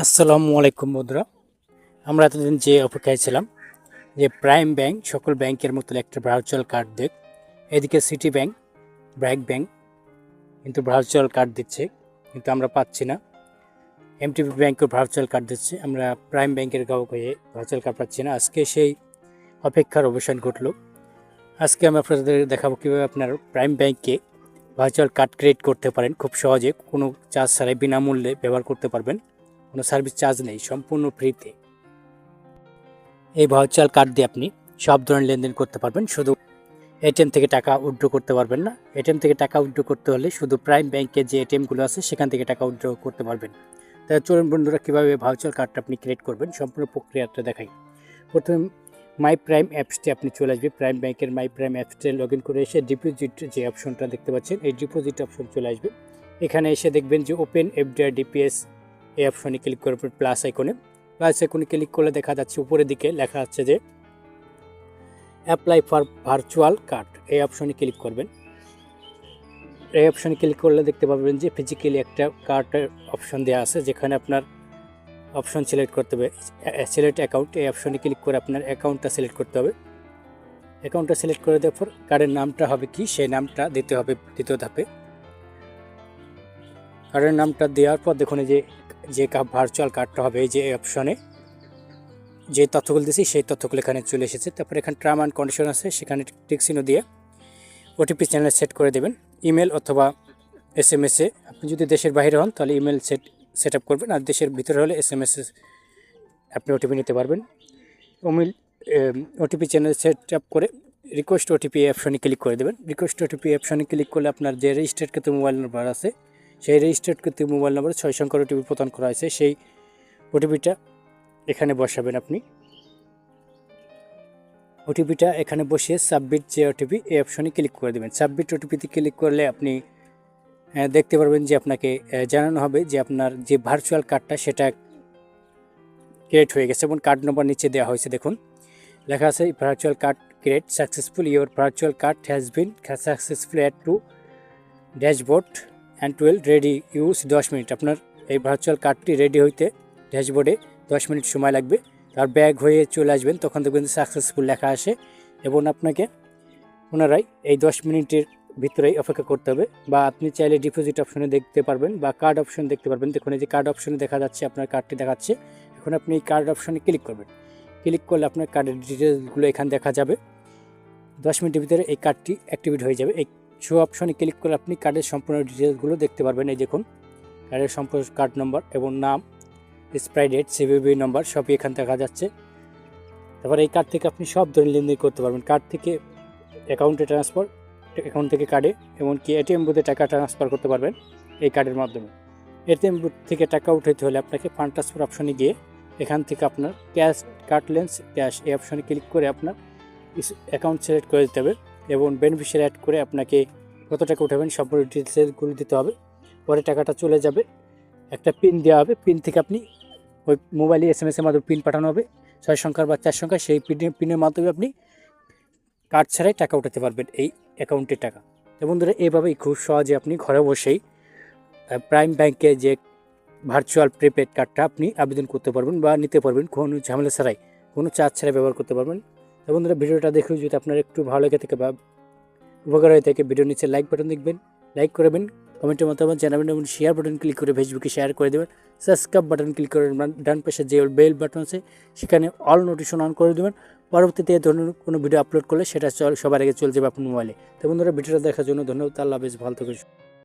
আসসালামু আলাইকুম বন্ধুরা। আমরা এতদিন যে অপেক্ষায় ছিলাম যে প্রাইম ব্যাংক, সকল ব্যাংকের মতো একটা ভার্চুয়াল কার্ড দেখ। এদিকে সিটি ব্যাংক ব্র্যাক ব্যাংক কিন্তু ভার্চুয়াল কার্ড দিচ্ছে, কিন্তু আমরা পাচ্ছি না। এমটিপি ব্যাংকের ভার্চুয়াল কার্ড দিচ্ছে, আমরা প্রাইম ব্যাংকের গ্রাহক হয়ে ভার্চুয়াল কার্ড পাচ্ছি না। আজকে সেই অপেক্ষার অবসান ঘটলো। আজকে আমি আপনাদের দেখাবো কীভাবে আপনার প্রাইম ব্যাংকে ভার্চুয়াল কার্ড ক্রিয়েট করতে পারেন। খুব সহজে, কোনো চার্জ ছাড়াই বিনামূল্যে ব্যবহার করতে পারবেন। কোনো সার্ভিস চার্জ নেই, সম্পূর্ণ ফ্রিতে। এই ভার্চুয়াল কার্ড দিয়ে আপনি সব ধরনের লেনদেন করতে পারবেন। শুধু এটিএম থেকে টাকা উইথড্র করতে পারবেন না। এটিএম থেকে টাকা উইথড্র করতে হলে শুধু প্রাইম ব্যাংকের যে এটিএমগুলো আছে, সেখান থেকে টাকা উইথড্র করতে পারবেন। তাই চলুন বন্ধুরা, কীভাবে ভার্চুয়াল কার্ডটা আপনি ক্রিয়েট করবেন, সম্পূর্ণ প্রক্রিয়াটা দেখাই। প্রথমে, মাই প্রাইম অ্যাপসটি আপনি চলে আসবে। প্রাইম ব্যাংকের মাই প্রাইম অ্যাপসটি লগ ইন করে এসে ডিপোজিট যে অপশনটা দেখতে পাচ্ছেন, এই ডিপোজিট অপশন চলে আসবে। এখানে এসে দেখবেন যে ওপেন এফডিআর, ডিপিএস এই অপশনে ক্লিক করার পর প্লাস আইকনে প্লাস আইকনে ক্লিক করলে দেখা যাচ্ছে উপরের দিকে লেখা আছে যে অ্যাপ্লাই ফর ভার্চুয়াল কার্ড এই অপশনে ক্লিক করবেন। এই অপশনে ক্লিক করলে দেখতে পাবেন যে ফিজিক্যালি একটা কার্ডের অপশন দেওয়া আছে, যেখানে আপনার অপশন সিলেক্ট করতে হবে। সিলেক্ট অ্যাকাউন্ট এই অপশনে ক্লিক করে আপনার অ্যাকাউন্টটা সিলেক্ট করতে হবে। অ্যাকাউন্টটা সিলেক্ট করে দেওয়ার পর কার্ডের নামটা হবে কি? সেই নামটা দিতে হবে দ্বিতীয় ধাপে। কার্ডের নামটা দেওয়ার পর দেখুন যে যে ভার্চুয়াল কার্ডটা হবে, এই যে অপশনে যে তথ্যগুলো দিয়েছি সেই তথ্যগুলো এখানে চলে এসেছে। তারপর এখানে টার্ম অ্যান্ড কন্ডিশন আছে, সেখানে টিকসিনো দিয়ে ওটিপি চ্যানেল সেট করে দেবেন। ইমেল অথবা এস এম এসে আপনি যদি দেশের বাইরে হন, তাহলে ইমেল সেট সেট আপ করবেন। আর দেশের ভিতরে হলে এস এম এস আপনি ওটিপি নিতে পারবেন। Email OTP channel set up করে রিকোয়েস্ট ওটিপি অপশনে ক্লিক করে দেবেন। রিকোয়েস্ট ওটিপি অপশনে ক্লিক করলে আপনার যে রেজিস্টার্ড কৃত মোবাইল নাম্বার আছে সেই রেজিস্টার্ড কৃত মোবাইল নম্বরে ছয় সংখ্যার ওটিপি প্রদান করা হয়েছে। সেই ওটিপিটা এখানে বসাবেন আপনি। ওটিপিটা এখানে বসিয়ে সাবমিট যে ওটিপি এই অপশনে ক্লিক করে দেবেন। সাবমিট ওটিপিতে ক্লিক করলে আপনি দেখতে পারবেন যে আপনাকে জানানো হবে যে আপনার যে ভার্চুয়াল কার্ডটা সেটা ক্রিয়েট হয়ে গেছে এবং কার্ড নম্বর নিচে দেওয়া হয়েছে। দেখুন, লেখা আছে virtual card create successful your virtual card has been successful add to dashboard and twelve ready use দশ মিনিট। আপনার এই ভার্চুয়াল কার্ডটি রেডি হইতে ড্যাশবোর্ডে দশ মিনিট সময় লাগবে। তার ব্যাগ হয়ে চলে আসবেন, তখন দেখবেন সাকসেসফুল লেখা আসে এবং আপনাকে পুনরায় এই দশ মিনিটের ভিতরেই অপেক্ষা করতে হবে বা আপনি চাইলে ডিপোজিট অপশনে দেখতে পারবেন বা কার্ড অপশন দেখতে পারবেন। দেখুন, এই যে কার্ড অপশনে দেখা যাচ্ছে, আপনার কার্ডটি দেখাচ্ছে। এখন আপনি এই কার্ড অপশনে ক্লিক করবেন। ক্লিক করলে আপনার কার্ডের ডিটেলসগুলো এখানে দেখা যাবে। দশ মিনিটের ভিতরে এই কার্ডটি অ্যাক্টিভেট হয়ে যাবে। এই শো অপশনে ক্লিক করে আপনি কার্ডের সম্পূর্ণ ডিটেলসগুলো দেখতে পারবেন। এই দেখুন কার্ডের সম্পূর্ণ কার্ড নম্বর এবং নাম স্প্রাই ডেট সিভিবি নম্বর সবই এখানে দেখা যাচ্ছে। তারপর এই কার্ড থেকে আপনি সব ধরনের লেনদেন করতে পারবেন। কার্ড থেকে অ্যাকাউন্টে ট্রান্সফার অ্যাকাউন্ট থেকে কার্ডে এমনকি এটিএম বুথে টাকা ট্রান্সফার করতে পারবেন এই কার্ডের মাধ্যমে। এটিএম বুথ থেকে টাকা উঠাইতে হলে আপনাকে ফান্ড ট্রান্সফার অপশনে গিয়ে এখান থেকে আপনার ক্যাশ কার্ড লেন্স ক্যাশ এই অপশনে ক্লিক করে আপনার অ্যাকাউন্ট সিলেক্ট করে দিতে হবে। এবং বেনিফিশিয়ারি অ্যাড করে আপনাকে কত টাকা উঠাবেন সম্পূর্ণ ডিটেলসগুলো দিতে হবে। পরে টাকাটা চলে যাবে। একটা পিন দেওয়া হবে। পিন থেকে আপনি ওই মোবাইলে এস এম এসের মাধ্যমে পিন পাঠানো হবে। ছয় সংখ্যার বা চার সংখ্যা সেই পিনের পিনের মাধ্যমে আপনি কার্ড ছাড়াই টাকা উঠাতে পারবেন এই অ্যাকাউন্টের টাকা। তো বন্ধুরা এইভাবেই খুব সহজে আপনি ঘরে বসেই প্রাইম ব্যাংকে যে ভার্চুয়াল প্রিপেড কার্ডটা আপনি আবেদন করতে পারবেন বা নিতে পারবেন। কোনো ঝামেলা ছাড়াই, কোনো চার্জ ছাড়াই ব্যবহার করতে পারবেন। তো বন্ধুরা, ভিডিওটা দেখে যদি আপনার একটু ভালো লেগে থাকে বা উপকার হয়ে থাকে ভিডিও নিচে লাইক বাটন দেখবেন লাইক করবেন কমেন্টের মতামত জানাবেন এবং শেয়ার বাটন ক্লিক করে ফেসবুকে শেয়ার করে দেবেন সাবস্ক্রাইব বাটন ক্লিক করে ডান পাশে যে বেল বাটন আছে, সেখানে অল নোটিশন অন করে দেবেন। পরবর্তীতে এ ধরনের কোনো ভিডিও আপলোড করলে সেটা সবার আগে চলে যাবে আপনার মোবাইলে তো বন্ধুরা, ভিডিওটা দেখার জন্য ধন্যবাদ, আল্লাহ বেশ ভালো থাকুন।